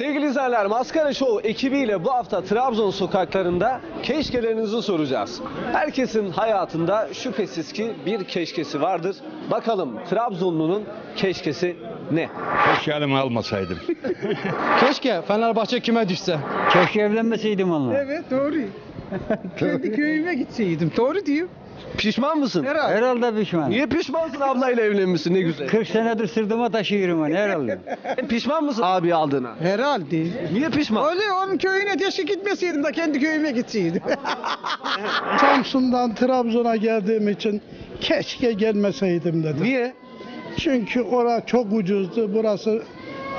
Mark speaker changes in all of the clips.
Speaker 1: Sevgili izleyenler Maskara Show ekibiyle bu hafta Trabzon sokaklarında keşkelerinizi soracağız. Herkesin hayatında şüphesiz ki bir keşkesi vardır. Bakalım Trabzonlu'nun keşkesi ne?
Speaker 2: Keşke elime almasaydım.
Speaker 3: Keşke Fenerbahçe kime düşse.
Speaker 4: Keşke evlenmeseydim onunla.
Speaker 5: Evet doğru. Kendi köyüme gitseydim. Doğru diyor.
Speaker 1: Pişman mısın?
Speaker 5: Herhalde.
Speaker 4: Herhalde pişman.
Speaker 1: Niye pişmansın ablayla evlenmişsin ne güzel.
Speaker 4: 40 senedir sırtıma taşıyorum onu herhalde.
Speaker 1: E, Pişman mısın abi aldığına?
Speaker 5: Herhalde.
Speaker 1: Niye pişman?
Speaker 5: Öyle onun köyüne teşvik gitmeseydim de kendi köyüme gitseydim.
Speaker 6: Samsun'dan Trabzon'a geldiğim için keşke gelmeseydim dedim.
Speaker 1: Niye?
Speaker 6: Çünkü orası çok ucuzdu, burası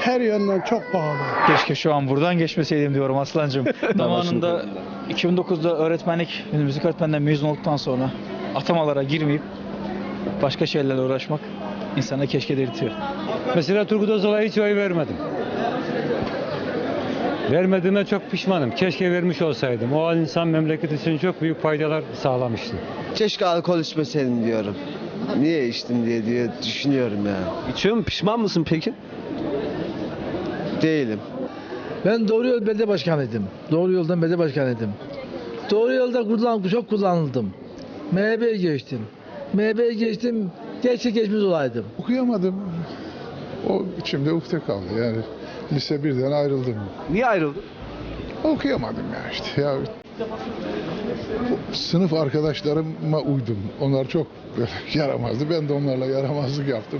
Speaker 6: her yönden çok pahalı.
Speaker 3: Keşke şu an buradan geçmeseydim diyorum Aslancığım. Zamanında 2009'da öğretmenlik, müzik öğretmeninden mezun olduktan sonra atamalara girmeyip başka şeylerle uğraşmak insana keşke dedirtiyor.
Speaker 4: Mesela Turgut Özal'a hiç oy vermedim. Vermediğime çok pişmanım. Keşke vermiş olsaydım. O insan memleket için çok büyük faydalar sağlamıştı.
Speaker 7: Keşke alkol içmeseydim diyorum. Niye içtim diye diye düşünüyorum ya.
Speaker 1: İçiyor musun? Pişman mısın peki?
Speaker 7: Değilim.
Speaker 8: Ben Doğru Yol Belediye Başkanıydım. Doğru Yoldan Belediye Başkanıydım. Doğru Yolda kullan, çok kullanıldım. MHP'ye geçtim. MHP'ye geçtim, geçse geçmiş olaydım.
Speaker 9: Okuyamadım. O içimde ukde kaldı yani. Lise birden ayrıldım.
Speaker 1: Niye ayrıldın?
Speaker 9: Okuyamadım ya işte. Ya sınıf arkadaşlarıma uydum. Onlar çok böyle yaramazdı. Ben de onlarla yaramazlık yaptım.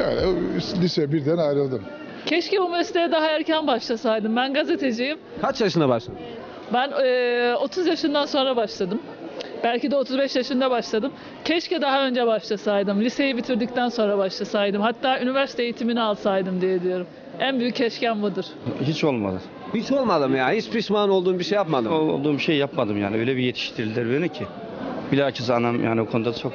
Speaker 9: Yani lise birden ayrıldım.
Speaker 10: Keşke bu mesleğe daha erken başlasaydım. Ben gazeteciyim.
Speaker 1: Kaç yaşına başladın?
Speaker 10: Ben eee, 30 yaşından sonra başladım. Belki de 35 yaşında başladım. Keşke daha önce başlasaydım. Liseyi bitirdikten sonra başlasaydım. Hatta üniversite eğitimini alsaydım diye diyorum. En büyük keşkem budur.
Speaker 11: Hiç olmadı.
Speaker 1: Hiç olmadı mı ya? Hiç pişman olduğun bir şey yapmadın mı?
Speaker 11: Olduğum şey yapmadım yani. Öyle bir yetiştirdiler beni ki. Bilakis anam yani o konuda çok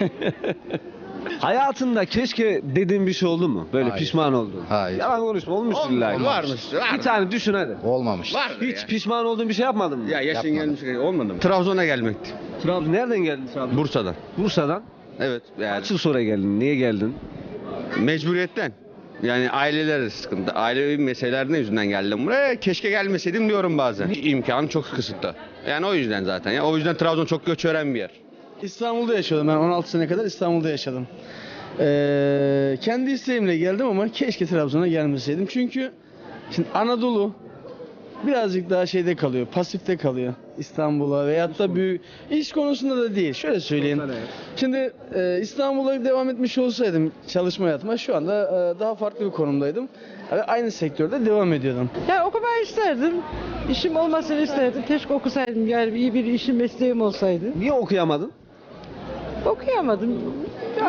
Speaker 1: Hayatında keşke dediğin bir şey oldu mu? Böyle
Speaker 7: Hayır.
Speaker 1: pişman oldun.
Speaker 7: Hayır.
Speaker 1: Yalan konuşma olmuştur illa. ki.
Speaker 7: Varmış,
Speaker 1: Bir tane düşün hadi.
Speaker 7: Olmamış.
Speaker 1: Hiç pişman olduğun bir şey yapmadın mı?
Speaker 11: Ya yaşın gelmiş olmadı mı? Trabzon'a gelmekti.
Speaker 1: Trabzon nereden geldin Trabzon?
Speaker 11: Bursa'dan.
Speaker 1: Bursa'dan.
Speaker 11: Evet yani
Speaker 1: Kaç yıl sonra geldin? Niye geldin?
Speaker 11: mecburiyetten. Yani aileler sıkıntı. Ailevi meselelerden yüzünden geldim buraya. Keşke gelmeseydim diyorum bazen. İmkanı çok kısıtlı. Yani o yüzden zaten. Ya o yüzden Trabzon çok göç veren bir yer.
Speaker 3: İstanbul'da yaşıyordum ben 16 sene kadar İstanbul'da yaşadım. Ee, kendi isteğimle geldim ama keşke Trabzon'a gelmeseydim. Çünkü şimdi Anadolu birazcık daha şeyde kalıyor, pasifte kalıyor İstanbul'a veyahut da büyük iş konusunda da değil. Şöyle söyleyeyim. Şimdi e, İstanbul'a devam etmiş olsaydım çalışma hayatıma şu anda e, daha farklı bir konumdaydım. Ve aynı sektörde devam ediyordum.
Speaker 5: Ya okumayı isterdim. İşim olmasını isterdim. Keşke okusaydım. Yani iyi bir işim mesleğim olsaydı.
Speaker 1: Niye okuyamadın?
Speaker 5: Okuyamadım.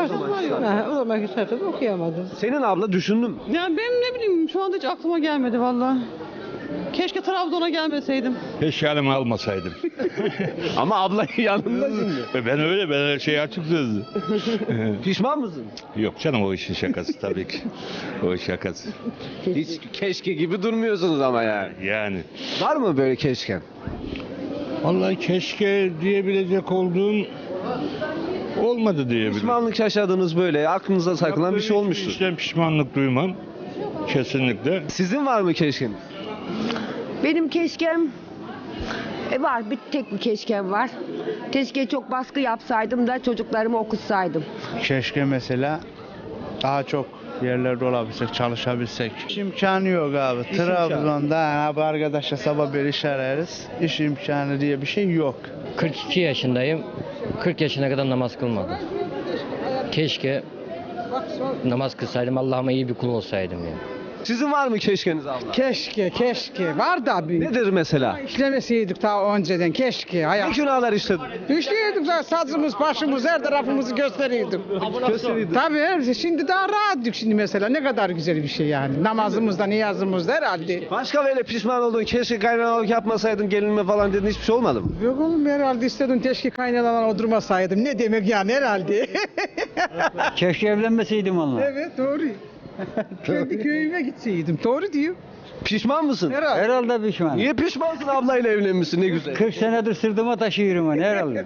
Speaker 5: O zaman, ha, o zaman şartlarda okuyamadım.
Speaker 1: Senin abla düşündüm.
Speaker 5: Ya benim ne bileyim şu anda hiç aklıma gelmedi valla. Keşke Trabzon'a gelmeseydim.
Speaker 2: Keşke almasaydım.
Speaker 1: Ama abla yanında şimdi.
Speaker 2: E ben öyle, ben her şey açık sözlü.
Speaker 1: Pişman mısın?
Speaker 2: Yok canım o işin şakası tabii ki. O şakası.
Speaker 1: Hiç keşke gibi durmuyorsunuz ama yani.
Speaker 2: Yani.
Speaker 1: Var mı böyle keşken?
Speaker 2: Vallahi keşke diyebilecek olduğum olmadı diyebilirim.
Speaker 1: Pişmanlık yaşadığınız böyle aklınıza takılan bir şey olmuştur.
Speaker 2: işten pişmanlık duymam. Kesinlikle.
Speaker 1: Sizin var mı keşkeniz?
Speaker 12: Benim keşkem e var bir tek bir keşkem var. Keşke çok baskı yapsaydım da çocuklarımı okutsaydım.
Speaker 6: Keşke mesela daha çok yerlerde olabilsek, çalışabilsek. İş imkanı yok abi. Trabzon'da abi arkadaşla sabah bir iş ararız. İş imkanı diye bir şey yok.
Speaker 4: 42 yaşındayım. 40 yaşına kadar namaz kılmadım. Keşke namaz kılsaydım Allah'ıma iyi bir kul olsaydım ya.
Speaker 1: Sizin var mı keşkeniz abla?
Speaker 5: Keşke, keşke. Var da bir.
Speaker 1: Nedir mesela?
Speaker 5: İşlemeseydik daha önceden. Keşke.
Speaker 1: Ne
Speaker 5: Hayat.
Speaker 1: günahlar işledin?
Speaker 5: İşliyorduk da sazımız, başımız, her tarafımızı gösteriyorduk.
Speaker 1: Gösteriyordun.
Speaker 5: Tabii şimdi daha rahattık şimdi mesela. Ne kadar güzel bir şey yani. Namazımızda, niyazımızda herhalde.
Speaker 1: Başka böyle pişman olduğun keşke kaynanalık yapmasaydım gelinme falan dedin hiçbir şey olmadı mı?
Speaker 5: Yok oğlum herhalde istedim keşke kaynanadan oturmasaydım. Ne demek yani herhalde.
Speaker 4: Keşke evlenmeseydim onunla.
Speaker 5: evet doğru.
Speaker 13: Kendi köyüme gitseydim. Doğru diyor.
Speaker 1: Pişman mısın?
Speaker 13: Herhalde.
Speaker 14: Herhalde pişman.
Speaker 1: Niye pişmansın ablayla evlenmişsin ne güzel.
Speaker 14: 40 senedir sırtıma taşıyorum onu herhalde.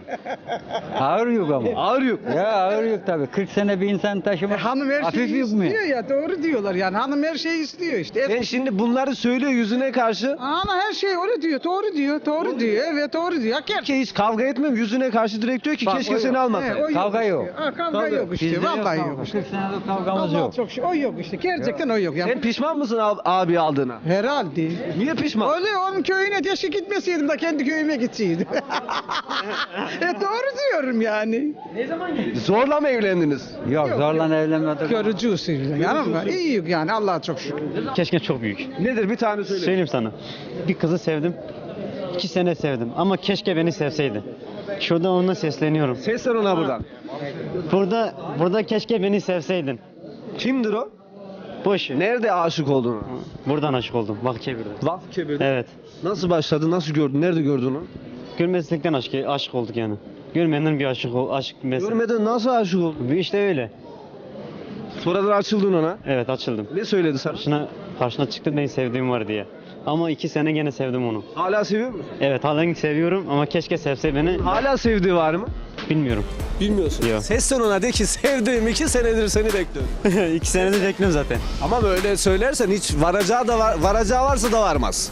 Speaker 14: ağır yük ama.
Speaker 1: Ağır yok.
Speaker 14: Ya ağır yük tabii. 40 sene bir insan taşımak
Speaker 13: Hanım her
Speaker 14: hafif
Speaker 13: şeyi
Speaker 14: yük mü?
Speaker 13: istiyor ya doğru diyorlar yani hanım her şeyi istiyor işte.
Speaker 1: Sen şimdi bunları söylüyor yüzüne karşı.
Speaker 13: Ama her şey öyle diyor doğru diyor doğru diyor evet doğru diyor. Hak
Speaker 1: Ki hiç kavga etmem yüzüne karşı direkt diyor ki
Speaker 13: Bak,
Speaker 1: keşke seni.
Speaker 13: He, o
Speaker 14: Kavga yok.
Speaker 13: Işte. Ha, kavga,
Speaker 1: Kavga
Speaker 13: yok işte
Speaker 14: Bizde
Speaker 13: vallahi
Speaker 14: kavga.
Speaker 13: yok.
Speaker 14: 40 senedir kavgamız
Speaker 13: Allah
Speaker 14: yok.
Speaker 13: çok şey o yok işte gerçekten o yok yani.
Speaker 1: Sen pişman mısın ab- abi aldığına?
Speaker 13: Herhalde.
Speaker 1: Niye pişman?
Speaker 13: Öyle onun köyüne teşe gitmeseydim de kendi köyüme gitseydim. e doğru diyorum yani.
Speaker 1: Zorla mı evlendiniz?
Speaker 14: Yok zorla evlenmedik.
Speaker 13: Görücü usulü. Yani ama iyi yani Allah'a çok şükür.
Speaker 15: Keşke çok büyük.
Speaker 1: Nedir bir tane söyle.
Speaker 15: Söyleyeyim sana. Bir kızı sevdim. iki sene sevdim ama keşke beni sevseydi. Şurada ona sesleniyorum.
Speaker 1: Seslen ona buradan.
Speaker 15: Burada burada keşke beni sevseydin.
Speaker 1: Kimdir o?
Speaker 15: Boş. ver.
Speaker 1: Nerede aşık olduğunu?
Speaker 15: Buradan aşık oldum. Vakıfkebir'de.
Speaker 1: Vakfıkebir'de.
Speaker 15: Evet.
Speaker 1: Nasıl başladı? Nasıl gördün? Nerede gördün onu?
Speaker 15: Görmezlikten aşık, aşık olduk yani. Görmeyenden bir aşık ol, aşık mesela.
Speaker 1: Görmeden nasıl aşık oldun?
Speaker 15: İşte öyle.
Speaker 1: Sonradan açıldın ona.
Speaker 15: Evet açıldım.
Speaker 1: Ne söyledi sana?
Speaker 15: Karşına, karşına çıktı beni sevdiğim var diye. Ama iki sene gene sevdim onu.
Speaker 1: Hala seviyor musun?
Speaker 15: Evet halen seviyorum ama keşke sevse beni.
Speaker 1: Hala sevdiği var mı?
Speaker 15: Bilmiyorum.
Speaker 1: Bilmiyorsun.
Speaker 15: Yok.
Speaker 1: Seslen ona de ki sevdiğim iki senedir seni bekliyorum.
Speaker 15: iki senedir bekliyorum zaten.
Speaker 1: Ama böyle söylersen hiç varacağı da var, varacağı varsa da varmaz.